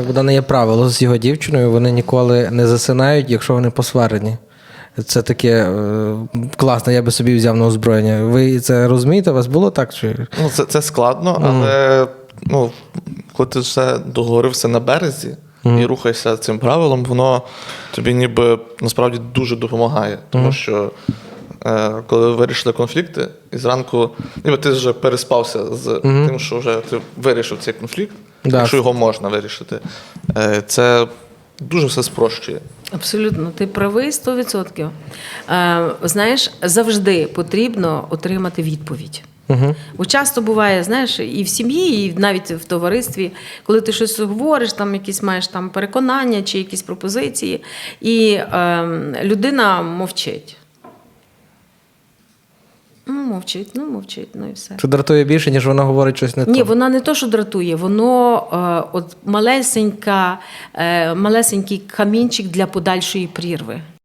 В Богдана є правило з його дівчиною, вони ніколи не засинають, якщо вони посварені. Це таке е, класно, я би собі взяв на озброєння. Ви це розумієте? У вас було так? Чи... Ну, це, це складно, але ну, коли ти все договорився на березі і рухаєшся цим правилом, воно тобі ніби насправді дуже допомагає. Тому що е, коли ви вирішили конфлікти, і зранку ніби ти вже переспався з тим, що вже ти вирішив цей конфлікт, Да. якщо його можна вирішити, е, це дуже все спрощує. Абсолютно, ти правий 100%. Е, знаєш, завжди потрібно отримати відповідь. Угу. Бо часто буває, знаєш, і в сім'ї, і навіть в товаристві, коли ти щось говориш, там якісь маєш там переконання чи якісь пропозиції, і е, людина мовчить. Мовчить, ну мовчить, ну і все. Це дратує більше, ніж вона говорить щось не Ні, то. вона не то, що дратує, воно е, от малесенька, е, малесенький камінчик для подальшої прірви.